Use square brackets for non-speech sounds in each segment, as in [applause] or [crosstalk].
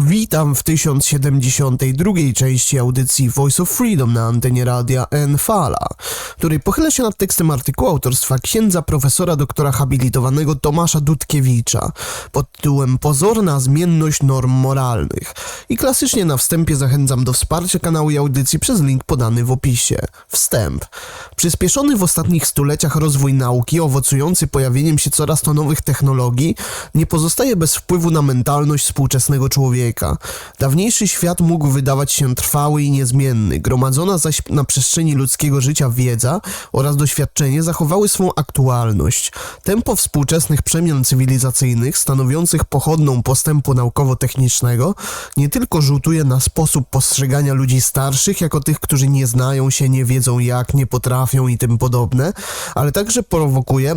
Witam w 1072 części audycji Voice of Freedom na antenie radia N-Fala, której pochylę się nad tekstem artykułu autorstwa księdza profesora doktora habilitowanego Tomasza Dudkiewicza pod tytułem Pozorna zmienność norm moralnych. I klasycznie na wstępie zachęcam do wsparcia kanału i audycji przez link podany w opisie. Wstęp. Przyspieszony w ostatnich stuleciach rozwój nauki, owocujący pojawieniem się coraz to nowych technologii, nie pozostaje bez wpływu na mentalność współczesnego człowieka. Dawniejszy świat mógł wydawać się trwały i niezmienny, gromadzona zaś na przestrzeni ludzkiego życia wiedza oraz doświadczenie zachowały swą aktualność. Tempo współczesnych przemian cywilizacyjnych, stanowiących pochodną postępu naukowo-technicznego, nie tylko rzutuje na sposób postrzegania ludzi starszych jako tych, którzy nie znają się, nie wiedzą jak, nie potrafią i tym podobne, ale także prowokuje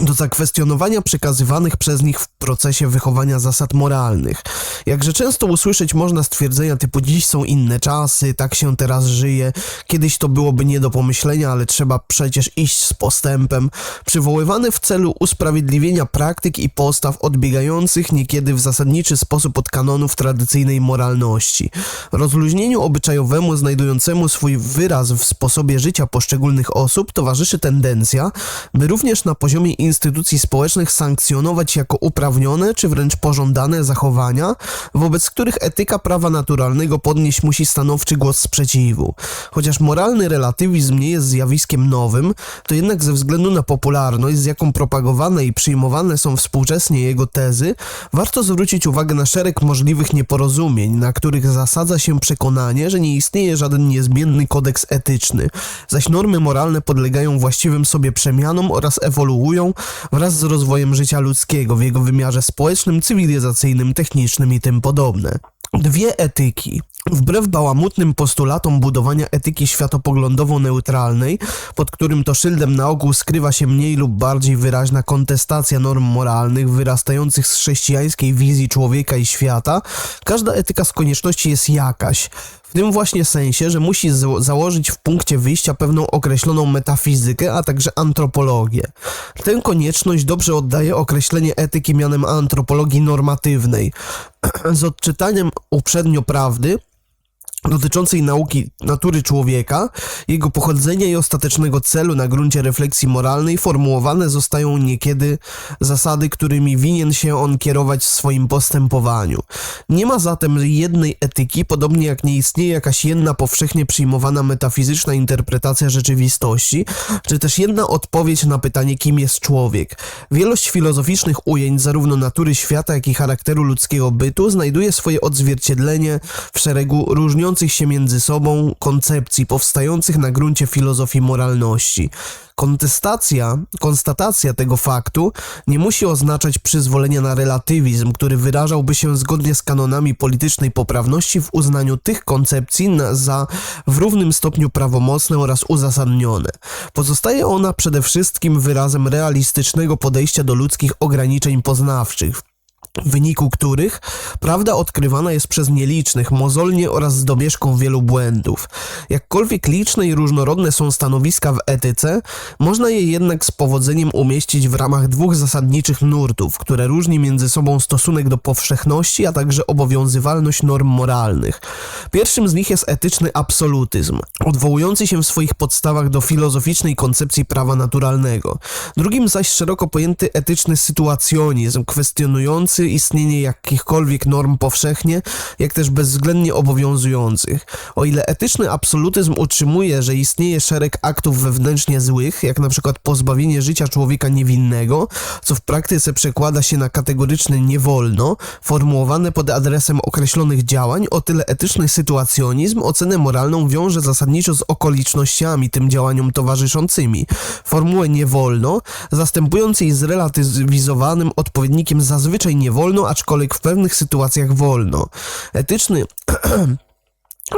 do zakwestionowania przekazywanych przez nich w procesie wychowania zasad moralnych. Jakże często usłyszeć można stwierdzenia typu dziś są inne czasy, tak się teraz żyje, kiedyś to byłoby nie do pomyślenia, ale trzeba przecież iść z postępem, przywoływane w celu usprawiedliwienia praktyk i postaw odbiegających niekiedy w zasadniczy sposób od kanonów tradycyjnej moralności. Rozluźnieniu obyczajowemu znajdującemu swój wyraz w sposobie życia poszczególnych osób towarzyszy tendencja, by również na poziomie instytucji społecznych sankcjonować jako uprawnione czy wręcz pożądane zachowania, wobec których etyka prawa naturalnego podnieść musi stanowczy głos sprzeciwu. Chociaż moralny relatywizm nie jest zjawiskiem nowym, to jednak ze względu na popularność, z jaką propagowane i przyjmowane są współczesnie jego tezy, warto zwrócić uwagę na szereg możliwych nieporozumień, na których zasadza się przekonanie, że nie istnieje żaden niezmienny kodeks etyczny, zaś normy moralne podlegają właściwym sobie przemianom oraz ewoluują wraz z rozwojem życia ludzkiego w jego wymiarze społecznym, cywilizacyjnym, technicznym i tym podobne. Dwie etyki. Wbrew bałamutnym postulatom budowania etyki światopoglądowo-neutralnej, pod którym to szyldem na ogół skrywa się mniej lub bardziej wyraźna kontestacja norm moralnych wyrastających z chrześcijańskiej wizji człowieka i świata, każda etyka z konieczności jest jakaś. W tym właśnie sensie, że musi założyć w punkcie wyjścia pewną określoną metafizykę, a także antropologię. Tę konieczność dobrze oddaje określenie etyki mianem antropologii normatywnej. [clears throat] Z odczytaniem uprzednio prawdy, dotyczącej nauki natury człowieka, jego pochodzenia i ostatecznego celu na gruncie refleksji moralnej formułowane zostają niekiedy zasady, którymi winien się on kierować w swoim postępowaniu. Nie ma zatem jednej etyki, podobnie jak nie istnieje jakaś jedna powszechnie przyjmowana metafizyczna interpretacja rzeczywistości, czy też jedna odpowiedź na pytanie, kim jest człowiek. Wielość filozoficznych ujęć zarówno natury świata, jak i charakteru ludzkiego bytu znajduje swoje odzwierciedlenie w szeregu różniących się między sobą koncepcji powstających na gruncie filozofii moralności. Kontestacja, konstatacja tego faktu nie musi oznaczać przyzwolenia na relatywizm, który wyrażałby się zgodnie z kanonami politycznej poprawności w uznaniu tych koncepcji za w równym stopniu prawomocne oraz uzasadnione. Pozostaje ona przede wszystkim wyrazem realistycznego podejścia do ludzkich ograniczeń poznawczych w wyniku których prawda odkrywana jest przez nielicznych, mozolnie oraz z domieszką wielu błędów. Jakkolwiek liczne i różnorodne są stanowiska w etyce, można je jednak z powodzeniem umieścić w ramach dwóch zasadniczych nurtów, które różni między sobą stosunek do powszechności, a także obowiązywalność norm moralnych. Pierwszym z nich jest etyczny absolutyzm, odwołujący się w swoich podstawach do filozoficznej koncepcji prawa naturalnego. Drugim zaś szeroko pojęty etyczny sytuacjonizm, kwestionujący istnienie jakichkolwiek norm powszechnie, jak też bezwzględnie obowiązujących. O ile etyczny absolutyzm utrzymuje, że istnieje szereg aktów wewnętrznie złych, jak na przykład pozbawienie życia człowieka niewinnego, co w praktyce przekłada się na kategoryczny nie wolno, formułowane pod adresem określonych działań, o tyle etyczny sytuacjonizm ocenę moralną wiąże zasadniczo z okolicznościami tym działaniom towarzyszącymi. Formułę nie wolno, zastępując jej z relatywizowanym odpowiednikiem zazwyczaj nie wolno, aczkolwiek w pewnych sytuacjach wolno. Etyczny [clears throat]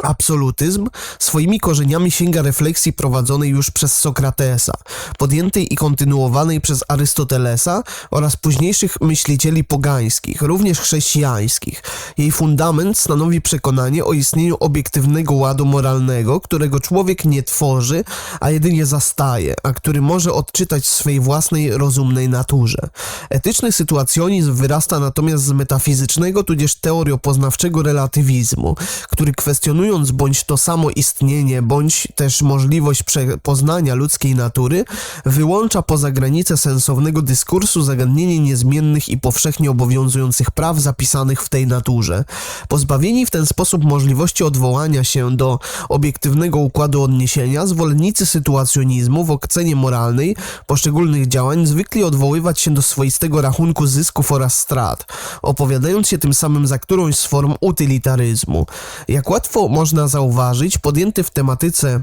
Absolutyzm swoimi korzeniami sięga refleksji prowadzonej już przez Sokratesa, podjętej i kontynuowanej przez Arystotelesa oraz późniejszych myślicieli pogańskich, również chrześcijańskich. Jej fundament stanowi przekonanie o istnieniu obiektywnego ładu moralnego, którego człowiek nie tworzy, a jedynie zastaje, a który może odczytać w swej własnej rozumnej naturze. Etyczny sytuacjonizm wyrasta natomiast z metafizycznego tudzież teoriopoznawczego relatywizmu, który kwestionuje kwestionując bądź to samo istnienie, bądź też możliwość poznania ludzkiej natury, wyłącza poza granice sensownego dyskursu zagadnienie niezmiennych i powszechnie obowiązujących praw zapisanych w tej naturze. Pozbawieni w ten sposób możliwości odwołania się do obiektywnego układu odniesienia, zwolennicy sytuacjonizmu w ocenie moralnej poszczególnych działań zwykli odwoływać się do swoistego rachunku zysków oraz strat, opowiadając się tym samym za którąś z form utylitaryzmu. Jak łatwo można zauważyć, podjęty w tematyce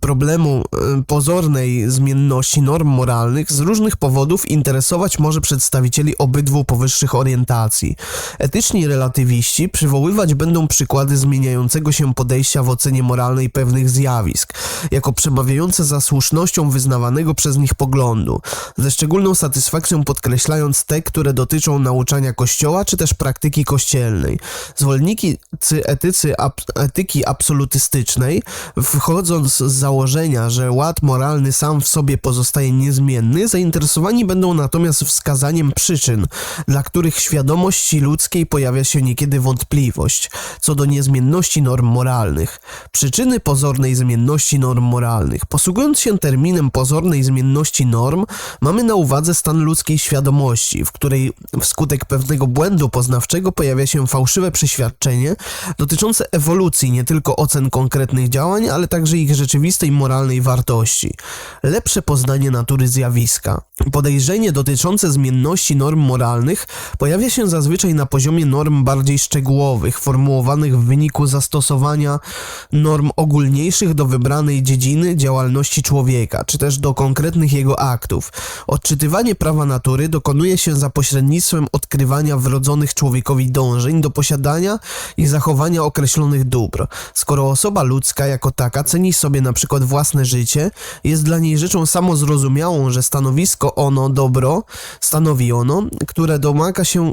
problemu pozornej zmienności norm moralnych z różnych powodów interesować może przedstawicieli obydwu powyższych orientacji. Etyczni relatywiści przywoływać będą przykłady zmieniającego się podejścia w ocenie moralnej pewnych zjawisk, jako przemawiające za słusznością wyznawanego przez nich poglądu, ze szczególną satysfakcją podkreślając te, które dotyczą nauczania Kościoła czy też praktyki kościelnej. Zwolennicy etycy, etyki absolutystycznej wchodząc z założenia, że ład moralny sam w sobie pozostaje niezmienny, zainteresowani będą natomiast wskazaniem przyczyn, dla których świadomości ludzkiej pojawia się niekiedy wątpliwość co do niezmienności norm moralnych. Przyczyny pozornej zmienności norm moralnych. Posługując się terminem pozornej zmienności norm, mamy na uwadze stan ludzkiej świadomości, w której wskutek pewnego błędu poznawczego pojawia się fałszywe przeświadczenie dotyczące ewolucji nie tylko ocen konkretnych działań, ale także ich rzeczywistej moralnej wartości, lepsze poznanie natury zjawiska. Podejrzenie dotyczące zmienności norm moralnych pojawia się zazwyczaj na poziomie norm bardziej szczegółowych, formułowanych w wyniku zastosowania norm ogólniejszych do wybranej dziedziny działalności człowieka, czy też do konkretnych jego aktów. Odczytywanie prawa natury dokonuje się za pośrednictwem odkrywania wrodzonych człowiekowi dążeń do posiadania i zachowania określonych dóbr. Skoro osoba ludzka jako taka ceni sobie na przykład własne życie, jest dla niej rzeczą samozrozumiałą, że stanowisko ono, dobro, stanowi ono, które domaga się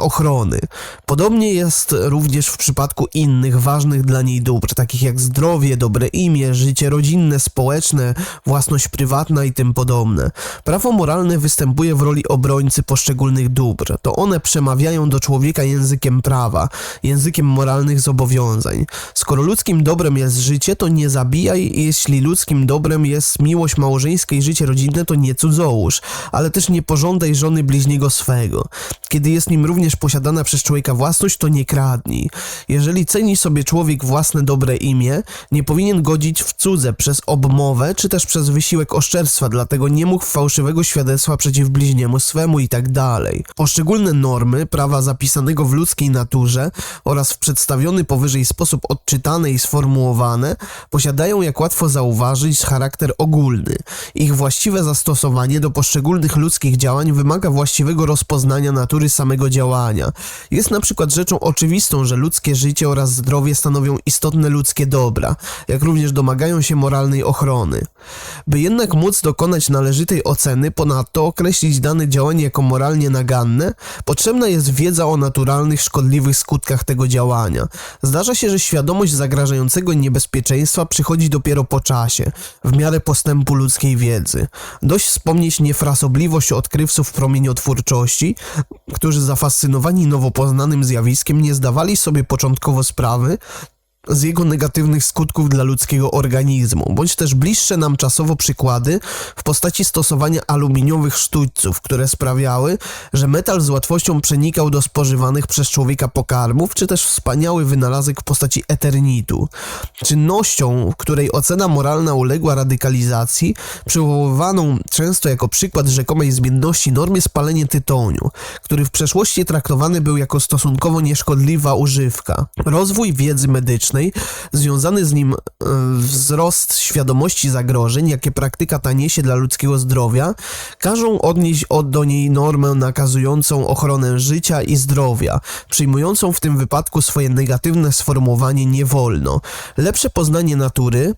ochrony. Podobnie jest również w przypadku innych ważnych dla niej dóbr, takich jak zdrowie, dobre imię, życie rodzinne, społeczne, własność prywatna i tym podobne. Prawo moralne występuje w roli obrońcy poszczególnych dóbr. To one przemawiają do człowieka językiem prawa, językiem moralnych zobowiązań. Skoro ludzkim dobrem jest życie, to nie zabijaj, jeśli ludzkim dobrem jest miłość małżeńska i życie rodzinne, to nie cudzołóż, ale też nie pożądaj żony bliźniego swego. Kiedy jest nim również posiadana przez człowieka własność, to nie kradnij. Jeżeli ceni sobie człowiek własne dobre imię, nie powinien godzić w cudze przez obmowę, czy też przez wysiłek oszczerstwa, dlatego nie mógł fałszywego świadectwa przeciw bliźniemu swemu i tak dalej. Poszczególne normy prawa zapisanego w ludzkiej naturze oraz w przedstawiony powyżej sposób odczytane i sformułowane posiadają, jak łatwo zauważyć, charakter ogólny. Ich właściwe zastosowanie do poszczególnych ludzkich działań wymaga właściwego rozpoznania natury samego działania. Jest na przykład rzeczą oczywistą, że ludzkie życie oraz zdrowie stanowią istotne ludzkie dobra, jak również domagają się moralnej ochrony. By jednak móc dokonać należytej oceny, ponadto określić dane działanie jako moralnie naganne, potrzebna jest wiedza o naturalnych, szkodliwych skutkach tego działania. Zdarza się, że świadomość zagrażającego niebezpieczeństwa przychodzi dopiero po czasie, w miarę postępu ludzkiej wiedzy. Dość wspomnieć niefrasobliwość odkrywców promieniotwórczości, którzy zafascynowani nowo poznanym zjawiskiem nie zdawali sobie początkowo sprawy, z jego negatywnych skutków dla ludzkiego organizmu, bądź też bliższe nam czasowo przykłady w postaci stosowania aluminiowych sztućców, które sprawiały, że metal z łatwością przenikał do spożywanych przez człowieka pokarmów, czy też wspaniały wynalazek w postaci eternitu. Czynnością, której ocena moralna uległa radykalizacji, przywoływaną często jako przykład rzekomej zmienności normy spalenie tytoniu, który w przeszłości traktowany był jako stosunkowo nieszkodliwa używka. Rozwój wiedzy medycznej społecznej, związany z nim e, wzrost świadomości zagrożeń, jakie praktyka ta niesie dla ludzkiego zdrowia, każą odnieść od do niej normę nakazującą ochronę życia i zdrowia, przyjmującą w tym wypadku swoje negatywne sformułowanie nie wolno. Lepsze poznanie natury,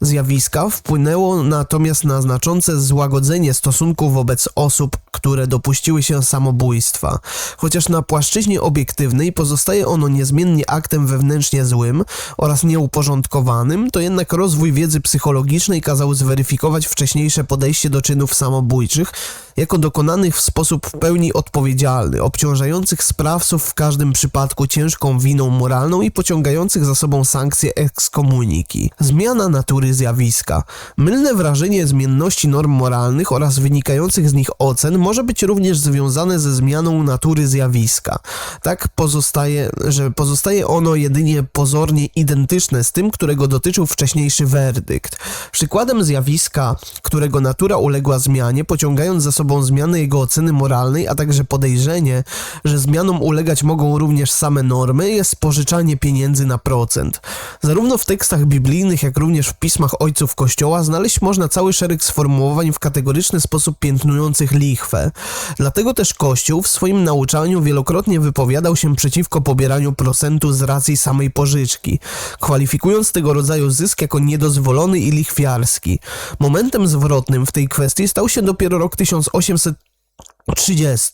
zjawiska wpłynęło natomiast na znaczące złagodzenie stosunków wobec osób, które dopuściły się samobójstwa. Chociaż na płaszczyźnie obiektywnej pozostaje ono niezmiennie aktem wewnętrznie złym oraz nieuporządkowanym, to jednak rozwój wiedzy psychologicznej kazał zweryfikować wcześniejsze podejście do czynów samobójczych jako dokonanych w sposób w pełni odpowiedzialny, obciążających sprawców w każdym przypadku ciężką winą moralną i pociągających za sobą sankcje ekskomuniki. Zmiana natury zjawiska. Mylne wrażenie zmienności norm moralnych oraz wynikających z nich ocen może być również związane ze zmianą natury zjawiska. Tak pozostaje, że pozostaje ono jedynie pozornie identyczne z tym, którego dotyczył wcześniejszy werdykt. Przykładem zjawiska, którego natura uległa zmianie, pociągając za sobą zmianę jego oceny moralnej, a także podejrzenie, że zmianom ulegać mogą również same normy, jest pożyczanie pieniędzy na procent. Zarówno w tekstach biblijnych, jak również w pismach ojców Kościoła znaleźć można cały szereg sformułowań w kategoryczny sposób piętnujących lichwę. Dlatego też Kościół w swoim nauczaniu wielokrotnie wypowiadał się przeciwko pobieraniu procentu z racji samej pożyczki, kwalifikując tego rodzaju zysk jako niedozwolony i lichwiarski. Momentem zwrotnym w tej kwestii. Stał się dopiero rok 1800 30,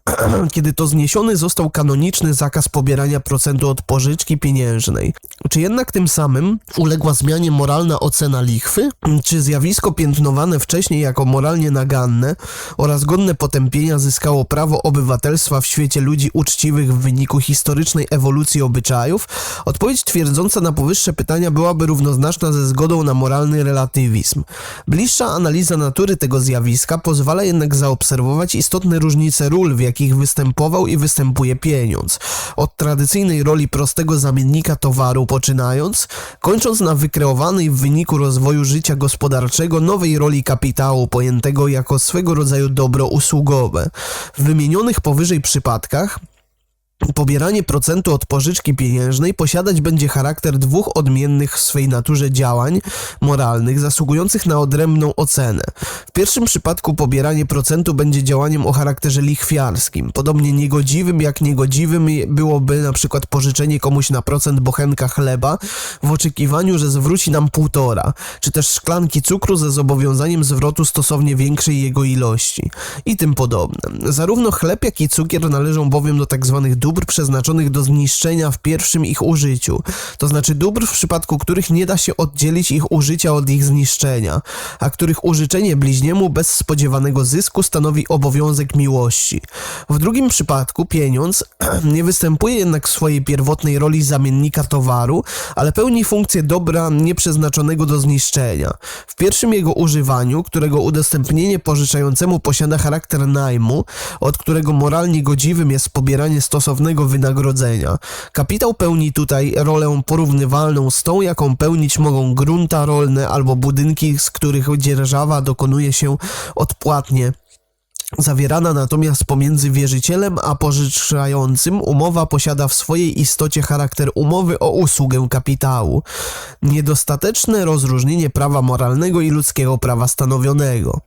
[clears throat] kiedy to zniesiony został kanoniczny zakaz pobierania procentu od pożyczki pieniężnej. Czy jednak tym samym uległa zmianie moralna ocena lichwy? Czy zjawisko piętnowane wcześniej jako moralnie naganne oraz godne potępienia zyskało prawo obywatelstwa w świecie ludzi uczciwych w wyniku historycznej ewolucji obyczajów? Odpowiedź twierdząca na powyższe pytania byłaby równoznaczna ze zgodą na moralny relatywizm. Bliższa analiza natury tego zjawiska pozwala jednak zaobserwować i istotne różnice ról, w jakich występował i występuje pieniądz. Od tradycyjnej roli prostego zamiennika towaru poczynając, kończąc na wykreowanej w wyniku rozwoju życia gospodarczego nowej roli kapitału pojętego jako swego rodzaju dobro usługowe. W wymienionych powyżej przypadkach Pobieranie procentu od pożyczki pieniężnej posiadać będzie charakter dwóch odmiennych w swej naturze działań moralnych, zasługujących na odrębną ocenę. W pierwszym przypadku pobieranie procentu będzie działaniem o charakterze lichwiarskim, podobnie niegodziwym jak niegodziwym byłoby na przykład pożyczenie komuś na procent bochenka chleba w oczekiwaniu, że zwróci nam półtora, czy też szklanki cukru ze zobowiązaniem zwrotu stosownie większej jego ilości i tym podobne. Zarówno chleb, jak i cukier należą bowiem do tak zwanych dóbr przeznaczonych do zniszczenia w pierwszym ich użyciu, to znaczy dóbr, w przypadku których nie da się oddzielić ich użycia od ich zniszczenia, a których użyczenie bliźniemu bez spodziewanego zysku stanowi obowiązek miłości. W drugim przypadku pieniądz [clears throat] nie występuje jednak w swojej pierwotnej roli zamiennika towaru, ale pełni funkcję dobra nieprzeznaczonego do zniszczenia. W pierwszym jego używaniu, którego udostępnienie pożyczającemu posiada charakter najmu, od którego moralnie godziwym jest pobieranie stosownego stosownego wynagrodzenia. Kapitał pełni tutaj rolę porównywalną z tą, jaką pełnić mogą grunta rolne albo budynki, z których dzierżawa dokonuje się odpłatnie Zawierana natomiast pomiędzy wierzycielem a pożyczającym, umowa posiada w swojej istocie charakter umowy o usługę kapitału. Niedostateczne rozróżnienie prawa moralnego i ludzkiego prawa stanowionego.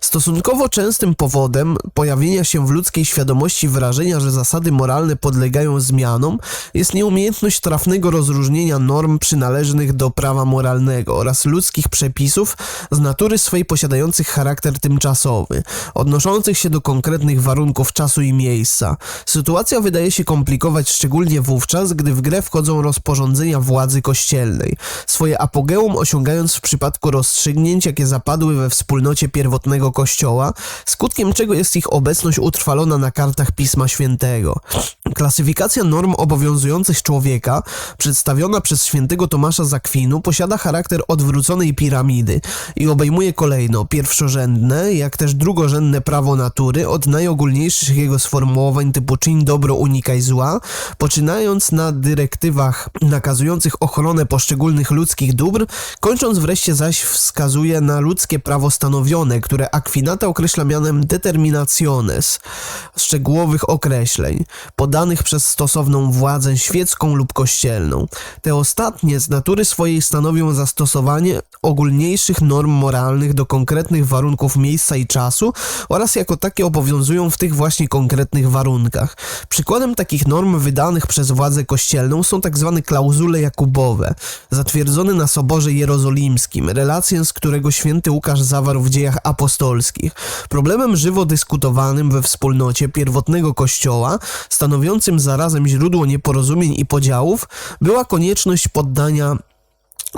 Stosunkowo częstym powodem pojawienia się w ludzkiej świadomości wrażenia, że zasady moralne podlegają zmianom, jest nieumiejętność trafnego rozróżnienia norm przynależnych do prawa moralnego oraz ludzkich przepisów z natury swej posiadających charakter tymczasowy, odnoszący odnoszących się do konkretnych warunków czasu i miejsca. Sytuacja wydaje się komplikować szczególnie wówczas, gdy w grę wchodzą rozporządzenia władzy kościelnej, swoje apogeum osiągając w przypadku rozstrzygnięć, jakie zapadły we wspólnocie pierwotnego kościoła, skutkiem czego jest ich obecność utrwalona na kartach Pisma Świętego. Klasyfikacja norm obowiązujących człowieka, przedstawiona przez świętego Tomasza Zakwinu, posiada charakter odwróconej piramidy i obejmuje kolejno pierwszorzędne, jak też drugorzędne prawo natury od najogólniejszych jego sformułowań typu czyń dobro, unikaj zła, poczynając na dyrektywach nakazujących ochronę poszczególnych ludzkich dóbr, kończąc wreszcie zaś wskazuje na ludzkie prawo stanowione, które Aquinata określa mianem determinationes, szczegółowych określeń, podanych przez stosowną władzę świecką lub kościelną. Te ostatnie z natury swojej stanowią zastosowanie ogólniejszych norm moralnych do konkretnych warunków miejsca i czasu oraz jako takie obowiązują w tych właśnie konkretnych warunkach. Przykładem takich norm wydanych przez władzę kościelną są tak zwane klauzule jakubowe, zatwierdzone na Soborze Jerozolimskim, relację z którego święty Łukasz zawarł w dziejach apostolskich. Problemem żywo dyskutowanym we wspólnocie pierwotnego kościoła, stanowiącym zarazem źródło nieporozumień i podziałów, była konieczność poddania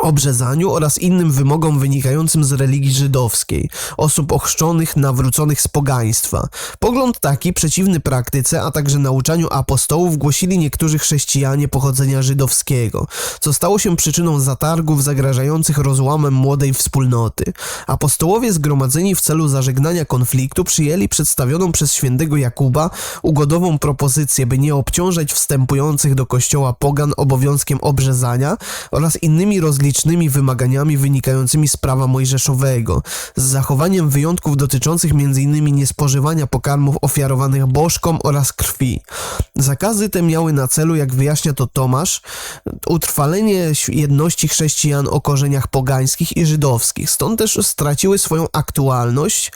obrzezaniu oraz innym wymogom wynikającym z religii żydowskiej, osób ochrzczonych, nawróconych z pogaństwa. Pogląd taki, przeciwny praktyce, a także nauczaniu apostołów głosili niektórzy chrześcijanie pochodzenia żydowskiego, co stało się przyczyną zatargów zagrażających rozłamem młodej wspólnoty. Apostołowie zgromadzeni w celu zażegnania konfliktu przyjęli przedstawioną przez świętego Jakuba ugodową propozycję, by nie obciążać wstępujących do kościoła pogan obowiązkiem obrzezania oraz innymi rozliczeniami licznymi wymaganiami wynikającymi z prawa mojżeszowego, z zachowaniem wyjątków dotyczących m.in. niespożywania pokarmów ofiarowanych bożkom oraz krwi. Zakazy te miały na celu, jak wyjaśnia to Tomasz, utrwalenie jedności chrześcijan o korzeniach pogańskich i żydowskich, stąd też straciły swoją aktualność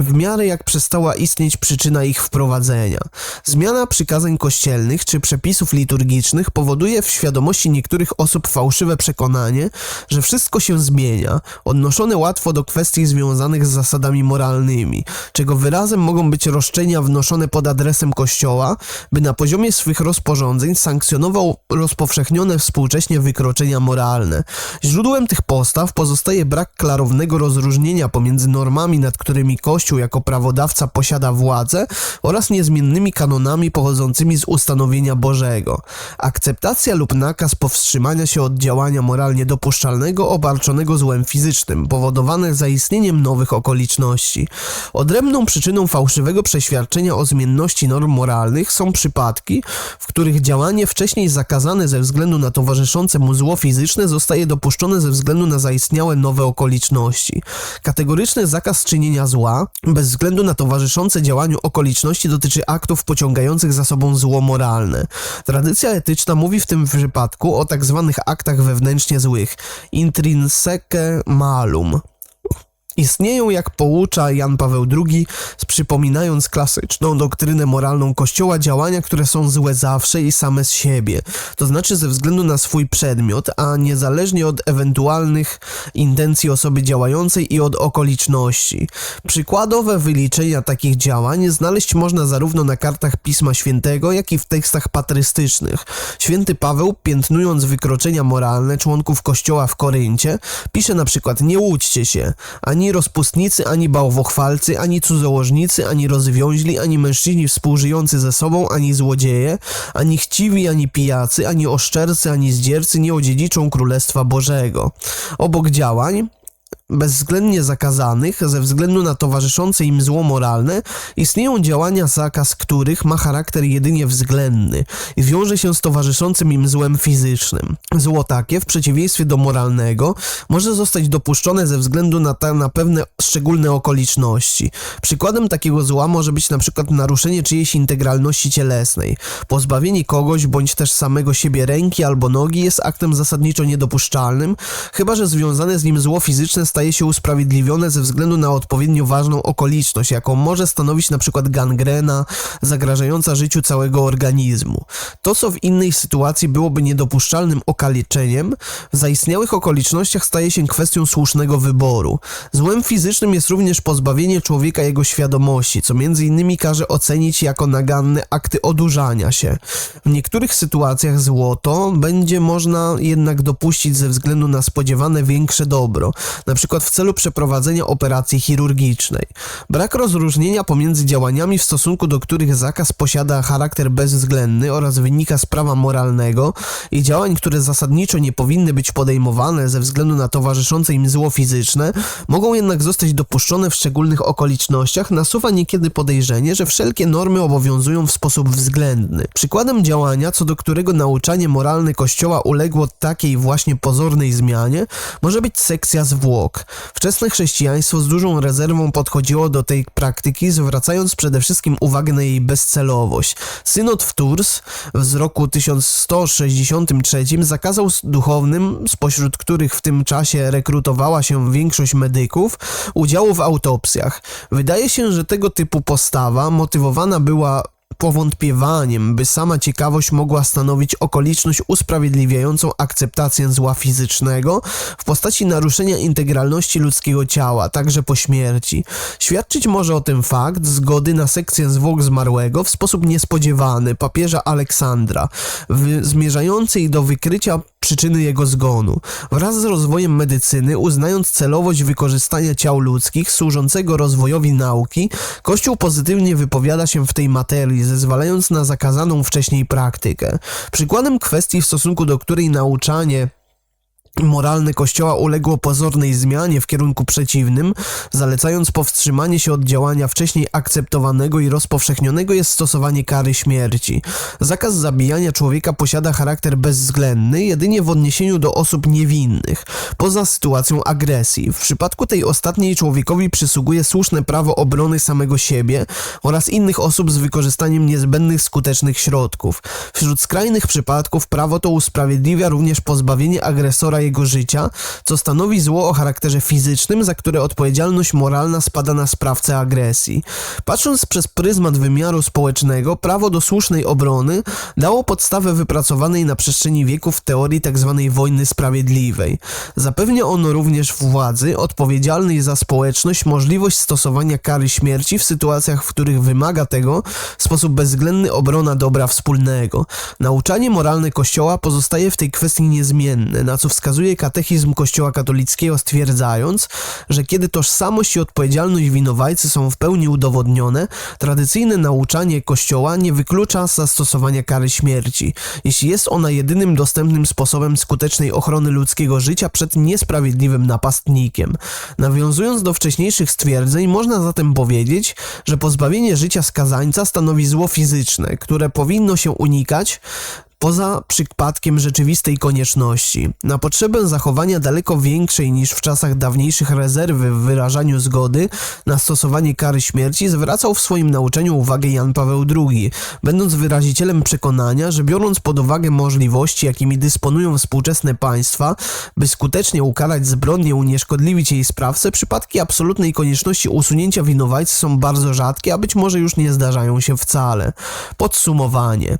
w miarę jak przestała istnieć przyczyna ich wprowadzenia. Zmiana przykazań kościelnych czy przepisów liturgicznych powoduje w świadomości niektórych osób fałszywe przekonanie, że wszystko się zmienia, odnoszone łatwo do kwestii związanych z zasadami moralnymi, czego wyrazem mogą być roszczenia wnoszone pod adresem Kościoła, by na poziomie swych rozporządzeń sankcjonował rozpowszechnione współcześnie wykroczenia moralne. Źródłem tych postaw pozostaje brak klarownego rozróżnienia pomiędzy normami, nad którymi Kościół Kościół jako prawodawca posiada władzę oraz niezmiennymi kanonami pochodzącymi z ustanowienia Bożego. Akceptacja lub nakaz powstrzymania się od działania moralnie dopuszczalnego obarczonego złem fizycznym, powodowane zaistnieniem nowych okoliczności. Odrębną przyczyną fałszywego przeświadczenia o zmienności norm moralnych są przypadki, w których działanie wcześniej zakazane ze względu na towarzyszące mu zło fizyczne zostaje dopuszczone ze względu na zaistniałe nowe okoliczności. Kategoryczny zakaz czynienia zła bez względu na towarzyszące działaniu okoliczności dotyczy aktów pociągających za sobą zło moralne. Tradycja etyczna mówi w tym przypadku o tak zwanych aktach wewnętrznie złych, intrinsece malum. Istnieją, jak poucza Jan Paweł II, przypominając klasyczną doktrynę moralną Kościoła, działania, które są złe zawsze i same z siebie, to znaczy ze względu na swój przedmiot, a niezależnie od ewentualnych intencji osoby działającej i od okoliczności. Przykładowe wyliczenia takich działań znaleźć można zarówno na kartach Pisma Świętego, jak i w tekstach patrystycznych. Święty Paweł, piętnując wykroczenia moralne członków Kościoła w Koryncie, pisze na przykład nie łudźcie się, ani ani rozpustnicy, ani bałwochwalcy, ani cudzołożnicy, ani rozwiąźli, ani mężczyźni współżyjący ze sobą, ani złodzieje, ani chciwi, ani pijacy, ani oszczercy, ani zdziercy nie odziedziczą Królestwa Bożego. Obok działań, bezwzględnie zakazanych ze względu na towarzyszące im zło moralne, istnieją działania, zakaz których ma charakter jedynie względny i wiąże się z towarzyszącym im złem fizycznym. Zło takie, w przeciwieństwie do moralnego, może zostać dopuszczone ze względu na, ta, na pewne szczególne okoliczności. Przykładem takiego zła może być na przykład naruszenie czyjejś integralności cielesnej. Pozbawienie kogoś bądź też samego siebie ręki albo nogi jest aktem zasadniczo niedopuszczalnym, chyba że związane z nim zło fizyczne staje staje się usprawiedliwione ze względu na odpowiednio ważną okoliczność, jaką może stanowić przykład gangrena zagrażająca życiu całego organizmu. To, co w innej sytuacji byłoby niedopuszczalnym okaleczeniem, w zaistniałych okolicznościach staje się kwestią słusznego wyboru. Złem fizycznym jest również pozbawienie człowieka jego świadomości, co między innymi każe ocenić jako naganne akty odurzania się. W niektórych sytuacjach złoto będzie można jednak dopuścić ze względu na spodziewane większe dobro, przykład w celu przeprowadzenia operacji chirurgicznej. Brak rozróżnienia pomiędzy działaniami, w stosunku do których zakaz posiada charakter bezwzględny oraz wynika z prawa moralnego i działań, które zasadniczo nie powinny być podejmowane ze względu na towarzyszące im zło fizyczne, mogą jednak zostać dopuszczone w szczególnych okolicznościach, nasuwa niekiedy podejrzenie, że wszelkie normy obowiązują w sposób względny. Przykładem działania, co do którego nauczanie moralne Kościoła uległo takiej właśnie pozornej zmianie, może być sekcja zwłok. Wczesne chrześcijaństwo z dużą rezerwą podchodziło do tej praktyki, zwracając przede wszystkim uwagę na jej bezcelowość. Synod w Tours z roku 1163 zakazał duchownym, spośród których w tym czasie rekrutowała się większość medyków, udziału w autopsjach. Wydaje się, że tego typu postawa motywowana była powątpiewaniem, by sama ciekawość mogła stanowić okoliczność usprawiedliwiającą akceptację zła fizycznego w postaci naruszenia integralności ludzkiego ciała, także po śmierci. Świadczyć może o tym fakt zgody na sekcję zwłok zmarłego w sposób niespodziewany papieża Aleksandra, zmierzającej do wykrycia przyczyny jego zgonu. Wraz z rozwojem medycyny, uznając celowość wykorzystania ciał ludzkich służącego rozwojowi nauki, Kościół pozytywnie wypowiada się w tej materii, zezwalając na zakazaną wcześniej praktykę. Przykładem kwestii, w stosunku do której nauczanie moralne Kościoła uległo pozornej zmianie w kierunku przeciwnym, zalecając powstrzymanie się od działania wcześniej akceptowanego i rozpowszechnionego jest stosowanie kary śmierci. Zakaz zabijania człowieka posiada charakter bezwzględny jedynie w odniesieniu do osób niewinnych, poza sytuacją agresji. W przypadku tej ostatniej człowiekowi przysługuje słuszne prawo obrony samego siebie oraz innych osób z wykorzystaniem niezbędnych skutecznych środków. Wśród skrajnych przypadków prawo to usprawiedliwia również pozbawienie agresora jego życia, co stanowi zło o charakterze fizycznym, za które odpowiedzialność moralna spada na sprawcę agresji. Patrząc przez pryzmat wymiaru społecznego, prawo do słusznej obrony dało podstawę wypracowanej na przestrzeni wieków teorii tzw. Wojny sprawiedliwej. Zapewnia ono również władzy odpowiedzialnej za społeczność możliwość stosowania kary śmierci w sytuacjach, w których wymaga tego sposób bezwzględny obrona dobra wspólnego. Nauczanie moralne Kościoła pozostaje w tej kwestii niezmienne, na co wskazuje wskazuje katechizm Kościoła katolickiego stwierdzając, że kiedy tożsamość i odpowiedzialność winowajcy są w pełni udowodnione, tradycyjne nauczanie Kościoła nie wyklucza zastosowania kary śmierci, jeśli jest ona jedynym dostępnym sposobem skutecznej ochrony ludzkiego życia przed niesprawiedliwym napastnikiem. Nawiązując do wcześniejszych stwierdzeń, można zatem powiedzieć, że pozbawienie życia skazańca stanowi zło fizyczne, które powinno się unikać, poza przypadkiem rzeczywistej konieczności. Na potrzebę zachowania daleko większej niż w czasach dawniejszych rezerwy w wyrażaniu zgody na stosowanie kary śmierci zwracał w swoim nauczeniu uwagę Jan Paweł II, będąc wyrazicielem przekonania, że biorąc pod uwagę możliwości, jakimi dysponują współczesne państwa, by skutecznie ukarać zbrodnię, unieszkodliwić jej sprawcę, przypadki absolutnej konieczności usunięcia winowajcy są bardzo rzadkie, a być może już nie zdarzają się wcale. Podsumowanie.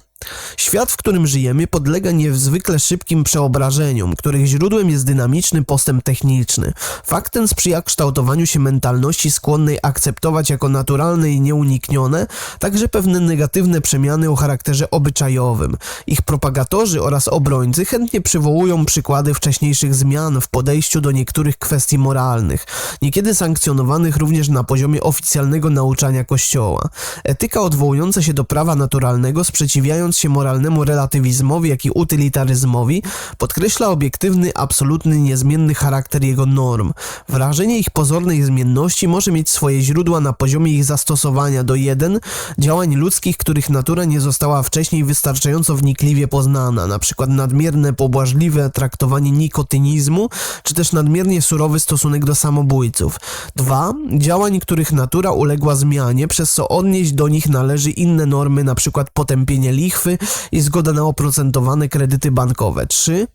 Świat, w którym żyjemy, podlega niezwykle szybkim przeobrażeniom, których źródłem jest dynamiczny postęp techniczny. Fakt ten sprzyja kształtowaniu się mentalności skłonnej akceptować jako naturalne i nieuniknione także pewne negatywne przemiany o charakterze obyczajowym. Ich propagatorzy oraz obrońcy chętnie przywołują przykłady wcześniejszych zmian w podejściu do niektórych kwestii moralnych, niekiedy sankcjonowanych również na poziomie oficjalnego nauczania Kościoła. Etyka odwołująca się do prawa naturalnego sprzeciwiając się moralnemu relatywizmowi, jak i utylitaryzmowi, podkreśla obiektywny, absolutny, niezmienny charakter jego norm. Wrażenie ich pozornej zmienności może mieć swoje źródła na poziomie ich zastosowania do jeden działań ludzkich, których natura nie została wcześniej wystarczająco wnikliwie poznana, np. nadmierne, pobłażliwe traktowanie nikotynizmu, czy też nadmiernie surowy stosunek do samobójców. 2. Działań, których natura uległa zmianie, przez co odnieść do nich należy inne normy, np. potępienie lichwy, i zgoda na oprocentowane kredyty bankowe. 3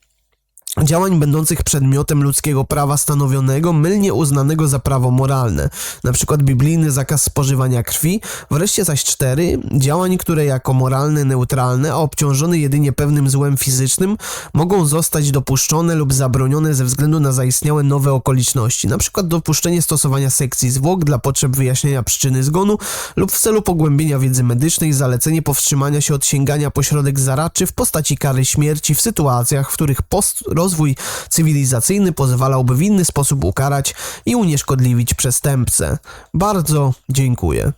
działań będących przedmiotem ludzkiego prawa stanowionego, mylnie uznanego za prawo moralne, przykład biblijny zakaz spożywania krwi, wreszcie zaś cztery działań, które jako moralne, neutralne, a obciążone jedynie pewnym złem fizycznym, mogą zostać dopuszczone lub zabronione ze względu na zaistniałe nowe okoliczności, przykład dopuszczenie stosowania sekcji zwłok dla potrzeb wyjaśnienia przyczyny zgonu lub w celu pogłębienia wiedzy medycznej, zalecenie powstrzymania się od sięgania po środek zaradczy w postaci kary śmierci w sytuacjach, w których post rozwój cywilizacyjny pozwalałby w inny sposób ukarać i unieszkodliwić przestępcę. Bardzo dziękuję.